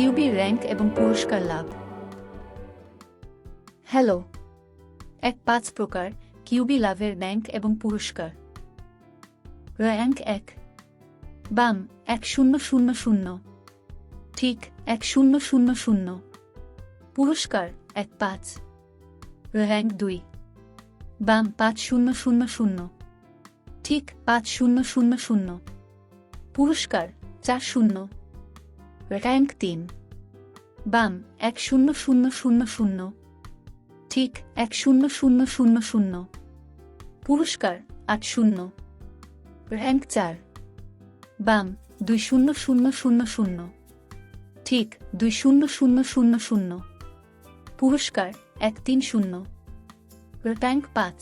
কিউবি rank এবং পুরস্কার লাভ। Hello এক পাঁচ প্রকার কিউবি লাভের র্যাঙ্ক এবং পুরস্কার। র্যাঙ্ক এক, বাম এক শূন্য শূন্য শূন্য, ঠিক এক শূন্য শূন্য শূন্য, পুরস্কার এক পাঁচ। র্যাঙ্ক দুই, বাম পাঁচ শূন্য শূন্য শূন্য, ঠিক পাঁচ শূন্য শূন্য শূন্য, পুরস্কার চার শূন্য। র্যাঙ্ক তিন বাম এক শূন্য শূন্য শূন্য শূন্য ঠিক এক শূন্য শূন্য শূন্য শূন্য পুরস্কার আট শূন্য র্যাঙ্ক চার বাম দুই শূন্য শূন্য শূন্য শূন্য ঠিক দুই শূন্য শূন্য শূন্য শূন্য পুরস্কার এক তিন শূন্য র্যাঙ্ক পাঁচ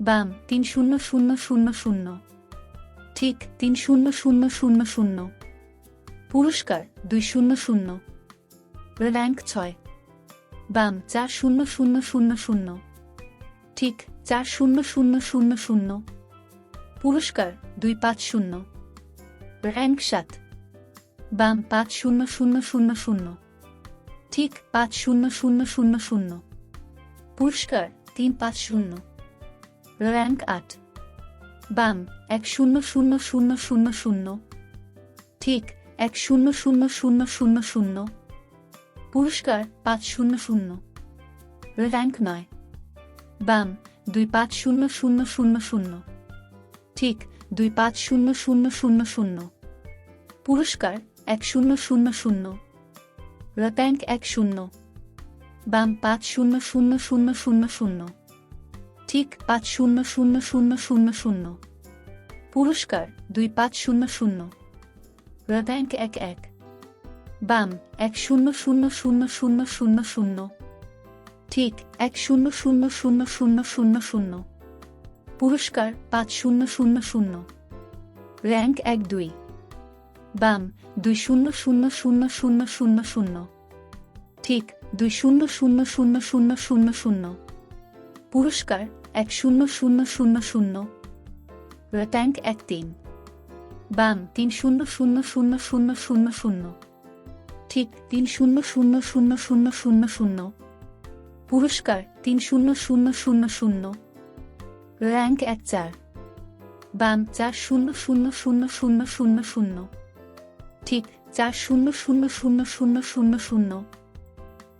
বাম তিন শূন্য শূন্য শূন্য শূন্য ঠিক তিন শূন্য শূন্য শূন্য শূন্য পুরস্কার দুই শূন্য শূন্য। র্যাঙ্ক ছয়। বাম চার শূন্য শূন্য শূন্য। শূন্য ঠিক চার শূন্য শূন্য শূন্য। শূন্য পুরস্কার দুই পাঁচ শূন্য। র্যাঙ্ক সাত। বাম পাঁচ শূন্য শূন্য শূন্য। শূন্য ঠিক পাঁচ শূন্য শূন্য শূন্য শূন্য। পুরস্কার তিন পাঁচ শূন্য। র্যাঙ্ক আট। বাম এক শূন্য শূন্য শূন্য শূন্য শূন্য। ঠিক এক শূন্য শূন্য শূন্য শূন্য শূন্য পুরস্কার পাঁচ শূন্য শূন্য র্যাঙ্ক নয় বাম দুই পাঁচ শূন্য শূন্য শূন্য শূন্য ঠিক দুই পাঁচ শূন্য শূন্য শূন্য শূন্য পুরস্কার এক শূন্য শূন্য শূন্য র্যাঙ্ক এক শূন্য বাম পাঁচ শূন্য শূন্য শূন্য শূন্য শূন্য ঠিক পাঁচ শূন্য শূন্য শূন্য শূন্য শূন্য পুরস্কার দুই পাঁচ শূন্য শূন্য র্যাঙ্ক এক এক বাম এক শূন্য শূন্য শূন্য শূন্য শূন্য শূন্য ঠিক এক শূন্য শূন্য শূন্য শূন্য শূন্য শূন্য পুরস্কার পাঁচ শূন্য শূন্য শূন্য র্যাঙ্ক এক দুই বাম দুই শূন্য শূন্য শূন্য শূন্য শূন্য শূন্য ঠিক দুই শূন্য শূন্য শূন্য শূন্য শূন্য শূন্য পুরস্কার এক শূন্য শূন্য শূন্য শূন্য র্যাঙ্ক এক তিন বাম তিন শূন্য শূন্য শূন্য শূন্য শূন্য শূন্য ঠিক তিন শূন্য শূন্য শূন্য শূন্য শূন্য শূন্য পুরস্কার তিন শূন্য শূন্য শূন্য শূন্য র্যাঙ্ক এক চার বাম চার শূন্য শূন্য শূন্য শূন্য শূন্য শূন্য ঠিক চার শূন্য শূন্য শূন্য শূন্য শূন্য শূন্য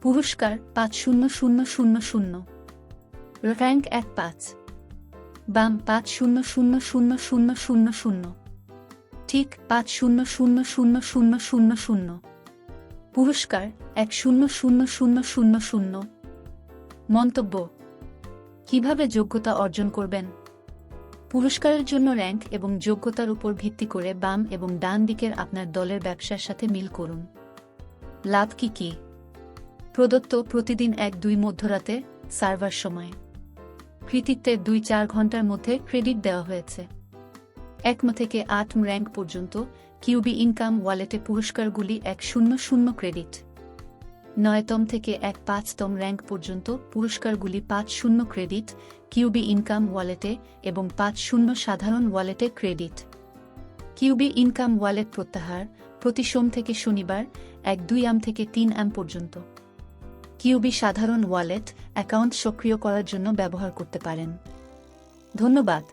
পুরস্কার পাঁচ শূন্য শূন্য শূন্য শূন্য র্যাঙ্ক এক পাঁচ বাম পাঁচ শূন্য শূন্য শূন্য শূন্য শূন্য শূন্য ঠিক পাঁচ শূন্য শূন্য শূন্য শূন্য শূন্য শূন্য। পুরস্কার এক শূন্য শূন্য শূন্য শূন্য শূন্য। মন্তব্য, কীভাবে যোগ্যতা অর্জন করবেন? পুরস্কারের জন্য র্যাঙ্ক এবং যোগ্যতার উপর ভিত্তি করে বাম এবং ডান দিকের আপনার দলের ব্যবসার সাথে মিল করুন। লাভ কি কি? প্রদত্ত প্রতিদিন এক দুই মধ্যরাতে, সার্ভার সময়। কৃতিত্বের দুই চার ঘণ্টার মধ্যে ক্রেডিট দেওয়া হয়েছে। একম থেকে আটম র্যাঙ্ক পর্যন্ত কিউবি ইনকাম ওয়ালেটে পুরস্কারগুলি এক শূন্য শূন্য ক্রেডিট। নয়তম থেকে এক পাঁচতম র্যাঙ্ক পর্যন্ত পুরস্কারগুলি পাঁচ শূন্য ক্রেডিট, কিউবি ইনকাম ওয়ালেটে এবং পাঁচ শূন্য সাধারণ ওয়ালেটে ক্রেডিট। কিউবি ইনকাম ওয়ালেট প্রত্যাহার প্রতি সোম থেকে শনিবার এক দুই আম থেকে তিন আম পর্যন্ত। কিউবি সাধারণ ওয়ালেট অ্যাকাউন্ট সক্রিয় করার জন্য ব্যবহার করতে পারেন। ধন্যবাদ।